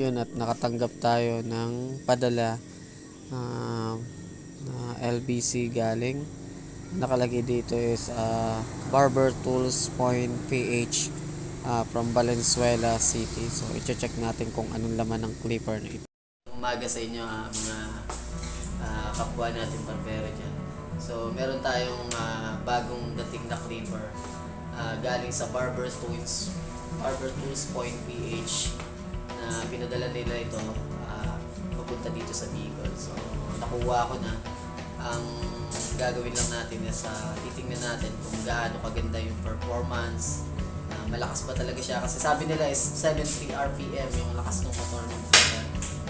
Yun at nakatanggap tayo ng padala ah, na LBC galing. Nakalagay dito is ah, Barber Tools Point PH ah, from Valenzuela City. So i-check natin kung anong laman ng clipper na ito. Umaga sa inyo ah, mga ah, kapwa natin barbero dyan. So meron tayong ah, bagong dating na clipper ah, galing sa Barber Tools Barber Tools Point PH na pinadala nila ito ah, papunta dito sa Bicol. So nakuha ko na ang gagawin lang natin is uh, titingnan natin kung gaano kaganda yung performance Ah, malakas ba talaga siya kasi sabi nila is 70 RPM yung lakas ng motor ng.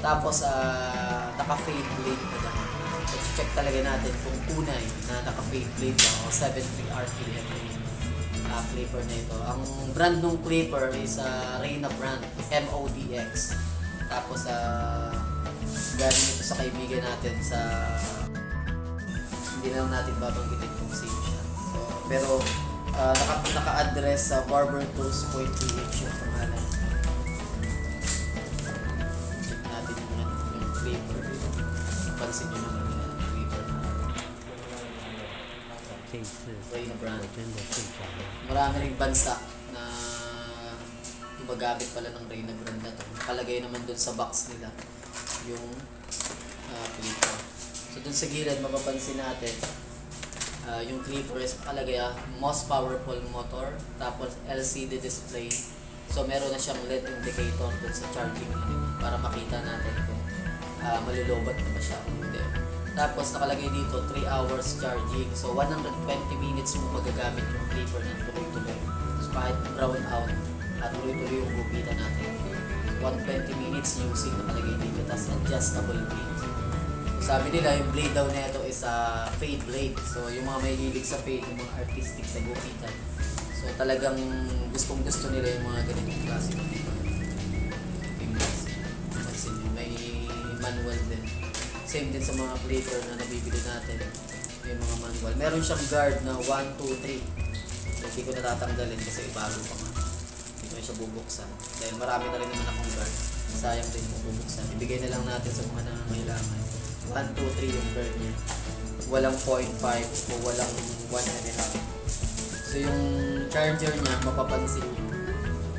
Tapos uh, naka-fade blade pa daw. So, check talaga natin kung tunay na naka-fade blade o 73 RPM yung uh, clipper na ito. Ang brand ng clipper is uh, Reyna brand, MODX. Tapos uh, galing ito sa kaibigan natin sa hindi na natin babanggitin kung sino siya. So, pero uh, naka, naka-address sa Barber Tools Point PH yung pangalan. Check natin yung clipper. Pansin nyo naman cases Wayne Brand. within the city. Marami rin bansa na gumagamit pala ng Reina Grande na to. Nakalagay naman doon sa box nila yung ah, uh, clipper. So doon sa gilid mapapansin natin uh, yung clipper is nakalagay ah, most powerful motor tapos LCD display. So meron na siyang LED indicator doon sa charging para makita natin kung ah, uh, malulobat na ba siya o hindi. Tapos nakalagay dito 3 hours charging. So 120 minutes mo magagamit yung clipper ng tuloy-tuloy. So kahit brown out at tuloy-tuloy yung gupitan natin. 120 minutes using nakalagay dito. Tapos adjustable blade. So, sabi nila yung blade daw nito is a fade blade. So yung mga may hilig sa fade, yung mga artistic sa gupitan. So talagang gustong gusto nila yung mga ganitong klase ng nyo, may manual din. Same din sa mga clipper na nabibili natin. May mga manual. Meron siyang guard na 1, 2, 3. Hindi ko natatanggalin kasi bago pa nga. Hindi ko siya bubuksan. Dahil marami na rin naman akong guard. Sayang din kung bubuksan. Ibigay na lang natin sa mga nangangailangan. 1, 2, 3 yung guard niya. Walang 0.5 o walang 1 and a half. So yung charger niya, mapapansin nyo,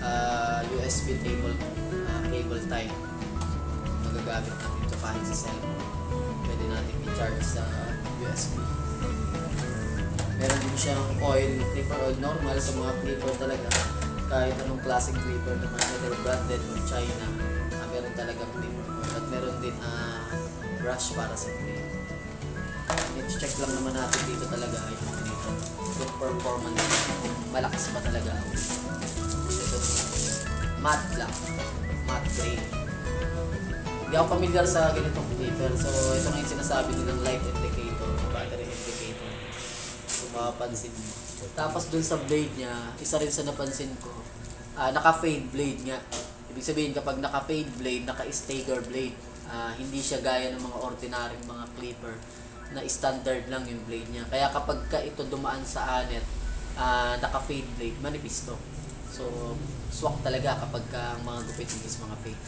ah, USB cable, ah, cable type. Magagamit natin ito kahit sa cellphone. Pwede natin i-charge sa USB. Meron din siyang oil, clipper oil normal sa mga clipper talaga. Kahit anong classic clipper naman, whether branded or China, ah, meron talaga clipper oil. At meron din ah, brush para sa blade. I-check lang naman natin dito talaga yung dito. Yung performance malakas ba talaga. Ito, matte black, matte gray. Hindi ako familiar sa ganitong clipper. So, ito nga yung sinasabi nilang light indicator, battery indicator. Kung mapapansin mo. Tapos dun sa blade niya, isa rin sa napansin ko, ah, naka-fade blade nga. Ibig sabihin kapag naka-fade blade, naka-stager blade, ah, hindi siya gaya ng mga ordinaryong mga clipper na standard lang yung blade niya. Kaya kapag ka ito dumaan sa anet, ah, naka-fade blade, manipis to. So, swak talaga kapag ka ang mga gupit is mga fade.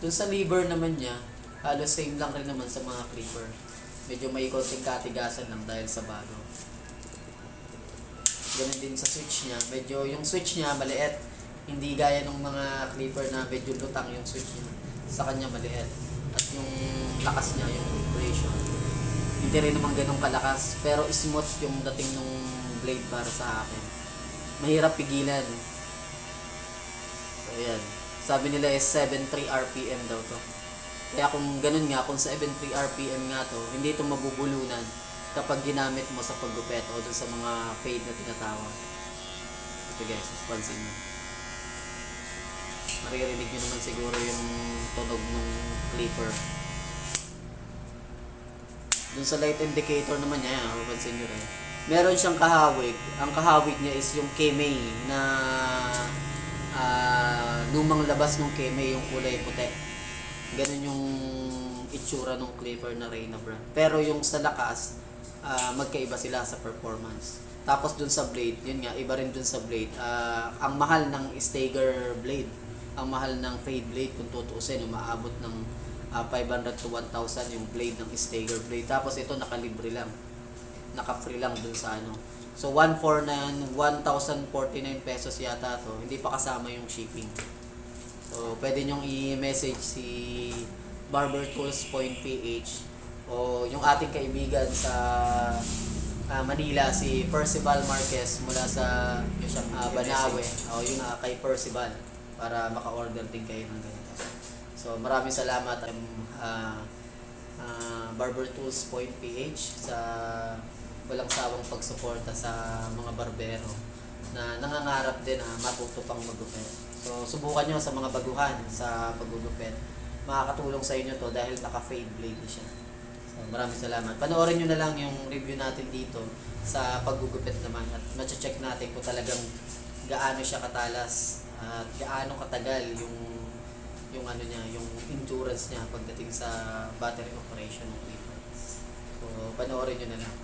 Dun sa lever naman niya, halos same lang rin naman sa mga clipper. Medyo may konting katigasan lang dahil sa bago. Ganun din sa switch niya. Medyo yung switch niya maliit. Hindi gaya ng mga clipper na medyo lutang yung switch niya. Sa kanya maliit. At yung lakas niya, yung vibration. Hindi rin naman ganun kalakas. Pero smooth yung dating ng blade para sa akin. Mahirap pigilan. So, yan. Sabi nila is 73 RPM daw to. Kaya kung ganun nga, kung 73 RPM nga to, hindi ito mabubulunan kapag ginamit mo sa paggupet o dun sa mga fade na tinatawag. Ito guys, pansin mo. Maririnig nyo naman siguro yung tunog ng clipper. Dun sa light indicator naman niya, yan, mapapansin nyo rin. Meron siyang kahawig. Ang kahawig niya is yung KMA na ah, lumang labas ng KMA yung kulay puti. Ganun yung itsura ng clipper na Reyna brand. Pero yung sa lakas, ah, magkaiba sila sa performance. Tapos dun sa blade, yun nga, iba rin dun sa blade. Ah, ang mahal ng Stager blade. ang mahal ng fade blade kung tutuusin, umaabot ng ah, 500 to 1,000 yung blade ng Steger blade. Tapos ito nakalibre lang. Naka-free lang dun sa ano. So 149, 1,049 pesos yata to. Hindi pa kasama yung shipping. So pwede nyong i-message si barbertools.ph o yung ating kaibigan sa ah, Manila si Percival Marquez mula sa yung siya, ah, Banawe. O yung ah, kay Percival para maka-order din kayo ng ganito. So maraming salamat um, uh, uh, barbertools.ph sa walang sawang pagsuporta sa mga barbero na nangangarap din na matuto pang magupit. So subukan nyo sa mga baguhan sa paggugupit. Makakatulong sa inyo to dahil naka-fade blade siya. So, maraming salamat. Panoorin nyo na lang yung review natin dito sa paggugupit naman at mache-check natin kung talagang gaano siya katalas at gaano katagal yung yung ano niya, yung endurance niya pagdating sa battery operation ng clippers. So, panoorin nyo na lang.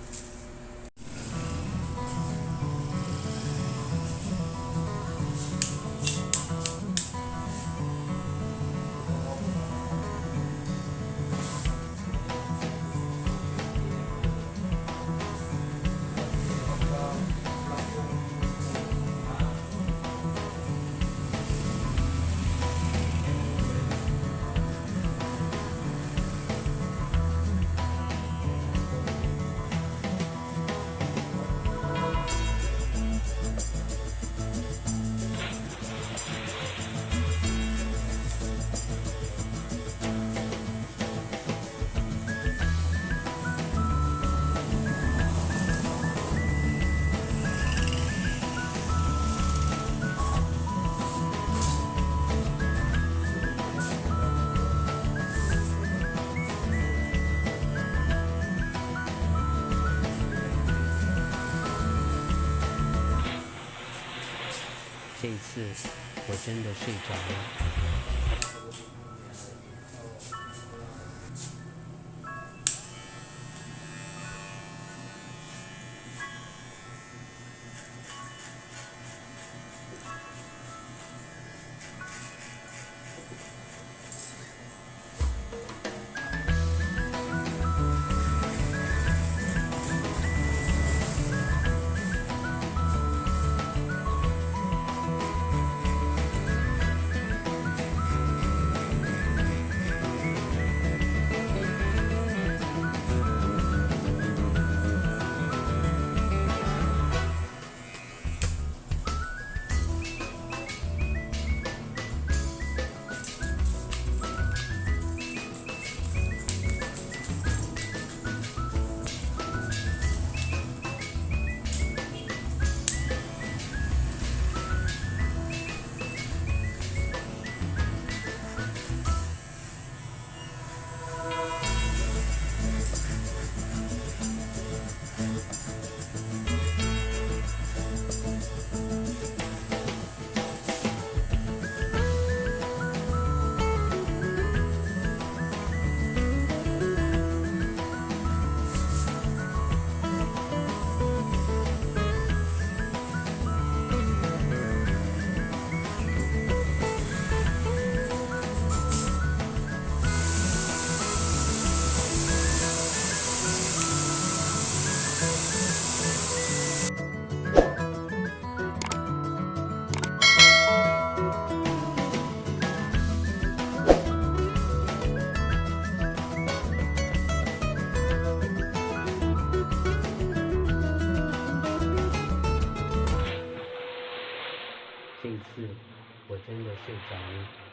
真的睡着了。这次我真的睡着了。